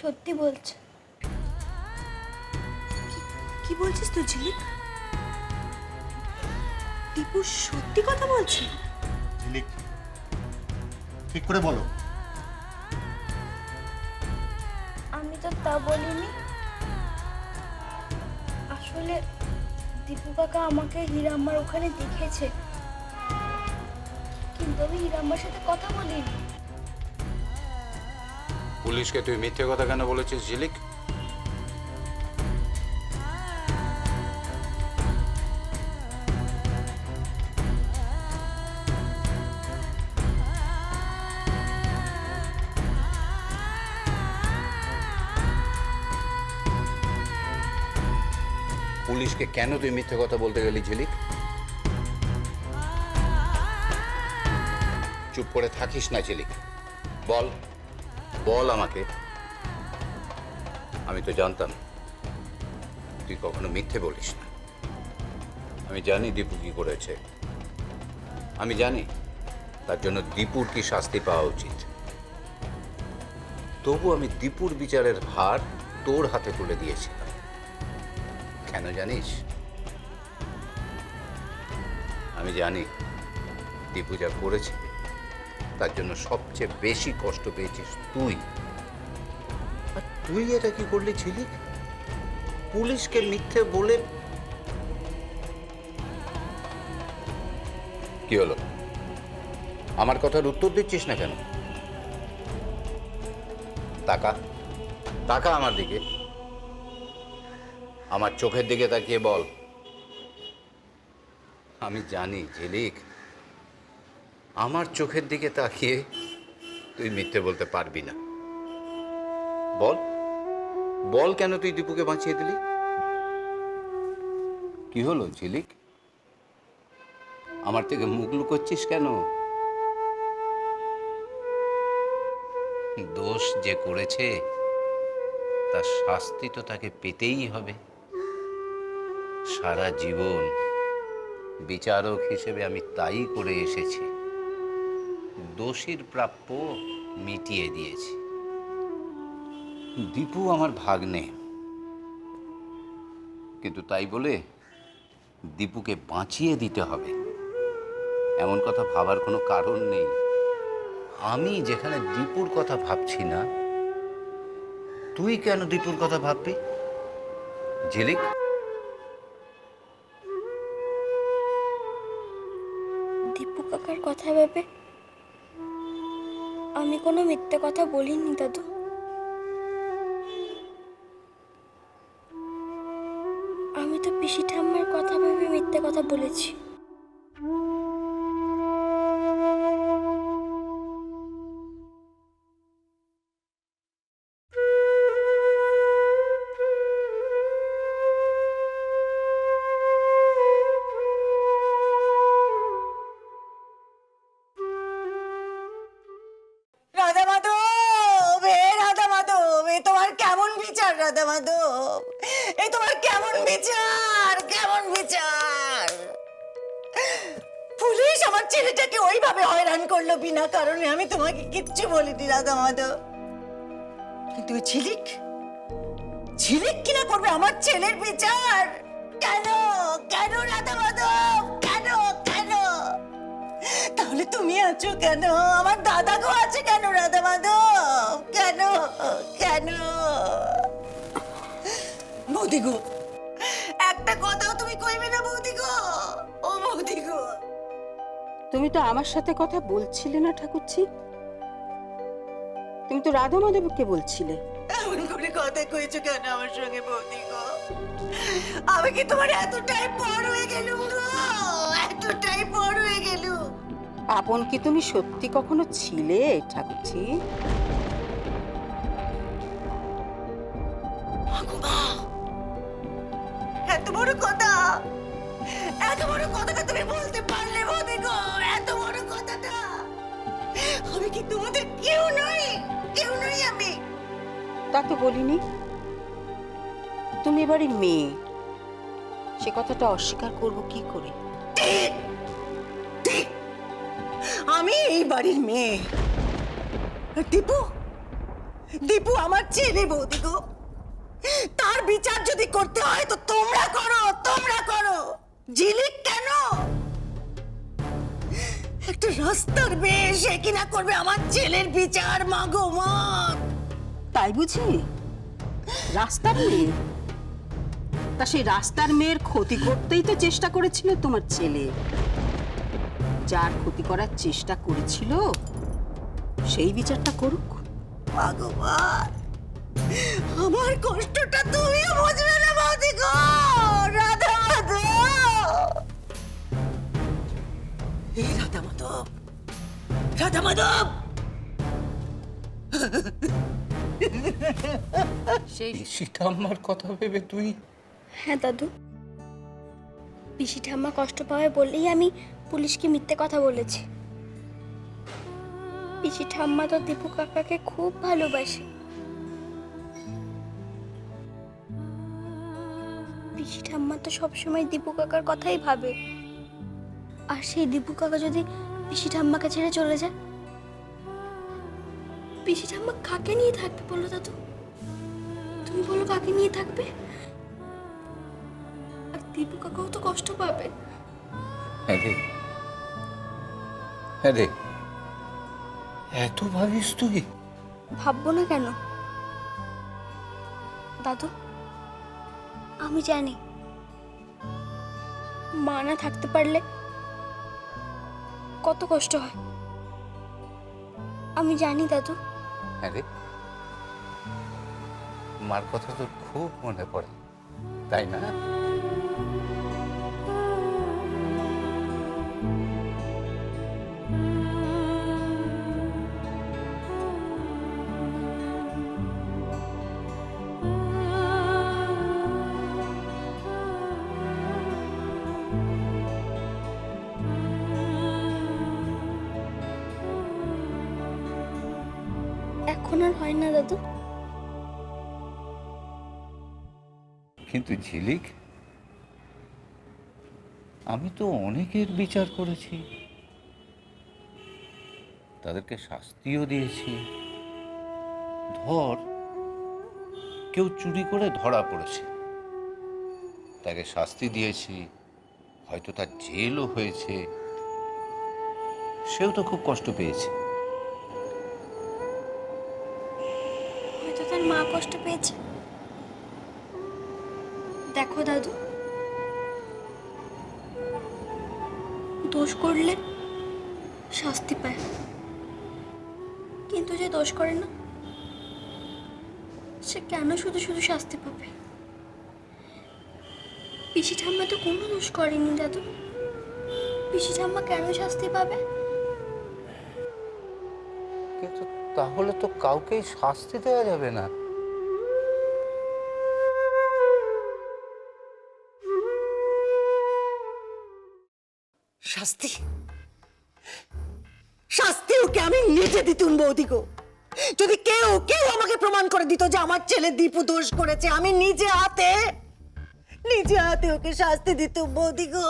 সত্যি বলছে। কি বলছিস তুই ঝিলিক টিপু সত্যি কথা বলছে? ঝিলিক ঠিক করে বলো। আমি তো তা বলিনি। আসলে দীপু কাকা আমাকে হিরাম্মার ওখানে দেখেছে। কিন্তু আমি হিরাম্মার সাথে কথা বলিনি। পুলিশকে তুই মিথ্যে কথা কেন বলেছিস, ঝিলিক? পুলিশকে কেন তুই মিথ্যে কথা বলতে গেলি, ঝিলিক? চুপ করে থাকিস না, ঝিলিক। বল। বল আমাকে। আমি তো জানতাম, তুই কখনো মিথ্যে বলিস না। আমি জানি দীপু কি করেছে। আমি জানি, তার জন্য দীপুর কি শাস্তি পাওয়া উচিত। তবু আমি দীপুর বিচারের ভার তোর হাতে তুলে দিয়েছিলাম। কেন জানিস? আমি জানি দীপু যা করেছে তার জন্য সবচেয়ে বেশি কষ্ট পেয়েছিস তুই। আর তুই এটা কি করলি ছিলি? পুলিশকে মিথ্যে বলে কি হলো? আমার কথার উত্তর দিচ্ছিস না কেন? টাকা টাকা আমার দিকে। আমার চোখের দিকে তাকিয়ে বল। আমি জানি, ঝিলিক। আমার চোখের দিকে তাকিয়ে তুই মিথ্যে বলতে পারবি না। বল। বল কেন তুই দীপুকে বাঁচিয়ে দিলি? কি হলো, ঝিলিক? আমার থেকে মুখ লুকোচ্ছিস কেন? দোষ যে করেছে, তার শাস্তি তো তাকে পেতেই হবে। সারা জীবন বিচারক হিসেবে আমি তাই করে এসেছি। দোষীর প্রাপ্য মিটিয়ে দিয়েছি। দীপু আমার ভাগ্নে। কিন্তু তাই বলে দীপুকে বাঁচিয়ে দিতে হবে। এমন কথা ভাবার কোনো কারণ নেই। আমি যেখানে দীপুর কথা ভাবছি না, তুই কেন দীপুর কথা ভাববি? ঝিলিক। দীপু কাকার কথা ভেবে আমি কোনো মিথ্যে কথা বলিনি, দাদু। আমি তো পিসি ঠাম্মার কথা ভেবে মিথ্যে কথা বলেছি। ছেলেটাকে ওইভাবে হয়রান করল বিনা কারণে, আমি তোমাকে কিচ্ছু বলিনি, রাধা মাধব। কিন্তু ঝিলিক ঝিলিক কিনা করবে আমার ছেলের বিচার? কেন? কেন, রাধা মাধব? কেন? কেন? তাহলে তুমি আছো কেন? আমার দাদা গো আছে কেন, রাধা মাধব? কেন? কেন? বৌদি তুমি তো আমার সাথে কথা বলছিলে না ঠাকুরছি তুমি তো রাধা মাধবকে বলছিলে। এমন করে কথা কইছো কেন আমার সঙ্গে বৌদি গো? আমি কি তোমার এতটাই বড় হয়ে গেলুম গো? এতটাই বড় হয়ে গেলুম। আপন কি তুমি সত্যি কখনো ছিলে ঠাকুরছি মা এত বড় কথা এত বড় কথাটা তুমি বলতে আমি কি তোমাদের? কেউ নই কেউ নই আমি। তা তো বলিনি। তুমি এবারে মেয়ে। সে কথাটা অস্বীকার করব কি করে? আমি এই বাড়ির মেয়ে। দীপু? দীপু আমার ছেলে বৌদি গো। তার বিচার যদি করতে হয় তো তোমরা করো তোমরা করো। ঝিলিক কেন একটা রাস্তার মেয়ে সে কিনা করবে আমার ছেলের বিচার মাগো মা। তাই বুঝি? রাস্তার মেয়ে? তা সেই রাস্তার মেয়ের ক্ষতি করতেই তো চেষ্টা করেছিল তোমার ছেলে। যার ক্ষতি করার চেষ্টা করেছিল সেই বিচারটা করুক। মাগো আমার কষ্টটা তুমিও বুঝবে না বৌদি গো। রাধা। এই রাধা মাধব রাধা মাধব সেই সীতাম্মার কথা ভেবে তুই হ্যাঁ দাদু। পিসি ঠাম্মা কষ্ট পাবে বললেই আমি পুলিশকে মিথ্যে কথা বলেছি। পিসি ঠাম্মা তো দীপু কাকাকে খুব ভালোবাসে। পিসি ঠাম্মা তো সবসময় দীপু কাকার কথাই ভাবে। আর সেই দীপু কাকা যদি পিসি ঠাম্মাকে ছেড়ে চলে যায়। পিসি ঠাম্মা কাকে নিয়ে থাকবে বলো দাদু? তুমি বলো কাকে নিয়ে থাকবে? আর দীপু কাকাও তো কষ্ট পাবে। হ্যাঁ রে। হ্যাঁ রে। এত ভাবিস তুই? ভাববো না কেন? দাদু আমি জানি। মা না থাকতে পারলে কত কষ্ট হয়। আমি জানি দাদু। আরে রে। মার কথা তো খুব মনে পড়ে, তাই না? এখন আর হয় না, দাদু। কিন্তু ঝিলিক, আমি তো অনেকের বিচার করেছি। তাদেরকে শাস্তিও দিয়েছি। ধর, কেউ চুরি করে ধরা পড়েছে। তাকে শাস্তি দিয়েছি, হয়তো তার জেলও হয়েছে। সেও তো খুব কষ্ট পেয়েছে। কষ্ট পেয়েছে? দেখো দাদু। দোষ করলে শাস্তি পায়। কিন্তু যে দোষ করে না, সে কেন শুধু শুধু শাস্তি পাবে? পিসি ঠাম্মা তো কোনো দোষ করেনি দাদু। পিসি ঠাম্মা কেন শাস্তি পাবে? কিন্তু তাহলে তো কাউকেই শাস্তি দেওয়া যাবে না। শাস্তি? শাস্তি ওকে আমি নিজে দিতুম বৌদি গো? যদি কেউ কেউ আমাকে প্রমাণ করে দিত যে আমার ছেলে দীপু দোষ করেছে আমি নিজে হাতে নিজে হাতে ওকে শাস্তি দিতুম বৌদি গো।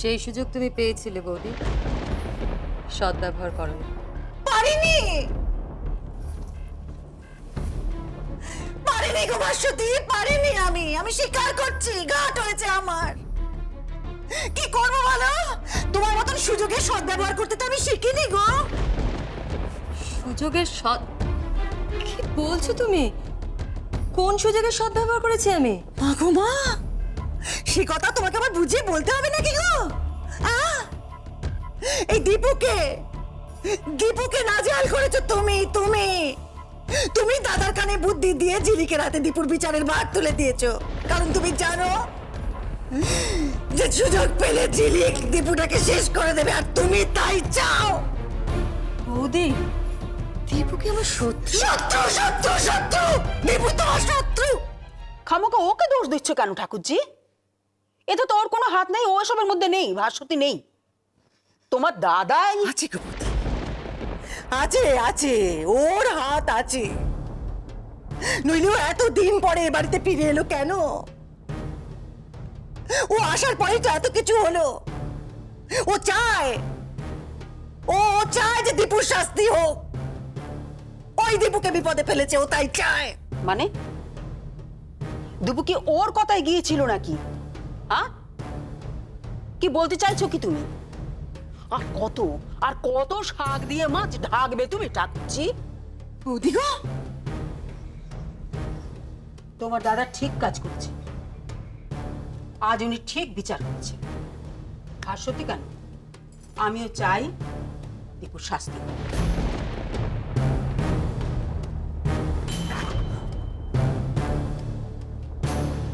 সেই সুযোগ তুমি পেয়েছিলে বৌদি। সদ্ব্যবহার করো পারিনি! পারিনি গো ভাস্বতী পারিনি আমি। আমি স্বীকার করছি বলো তোমার মতন সুযোগের সদ্ব্যবহার করতে তো আমি শিখিনি গো। সুযোগের সৎ? কি বলছো তুমি? কোন সুযোগের সদ্ব্যবহার করেছি আমি? মাগো মা সে কথা তোমাকে আবার বুঝিয়ে বলতে হবে নাকি গো? এই দীপুকে দীপুকে নাজেহাল করেছ তুমি তুমি। তুমি দাদার কানে বুদ্ধি দিয়ে জিলিকে রাতে দীপুর বিচারের ভার তুলে দিয়েছ। কারণ তুমি জানো যে সুযোগ পেলে ঝিলিক দীপুটাকে শেষ করে দেবে আর তুমি তাই চাও। বৌদি দীপুকে আমার সত্যি শত্রু শত্রু শত্রু! দীপু তোমার শত্রু! খামোকা ওকে দোষ দিচ্ছ কেন ঠাকুরজি? এতে তো ওর কোনো হাত নেই ও এসবের মধ্যে নেই ভাস্বতী নেই। তোমার দাদাই আছে আছে আছে ওর হাত আছে। নইলেও এত দিন পরে এ বাড়িতে ফিরে এলো কেন? ও আসার পরেই তো এত কিছু হলো। ও চায়। ও চায় যে দীপুর শাস্তি হোক। ওই দীপুকে বিপদে ফেলেছে ও তাই চায়। মানে? দুপু কি ওর কথায় গিয়েছিল নাকি? হ্যাঁ কি বলতে চাইছো কি তুমি? আর কত আর কত শাক দিয়ে মাছ ঢাকবে তুমি টাকছি বৌদিগো তোমার দাদা ঠিক কাজ করছে। আজ উনি ঠিক বিচার করছে আর সত্যি কেন? আমিও চাই দীপুর শাস্তি হোক।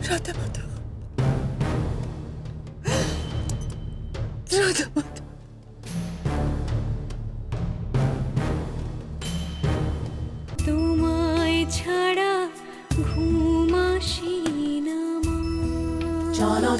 রাধা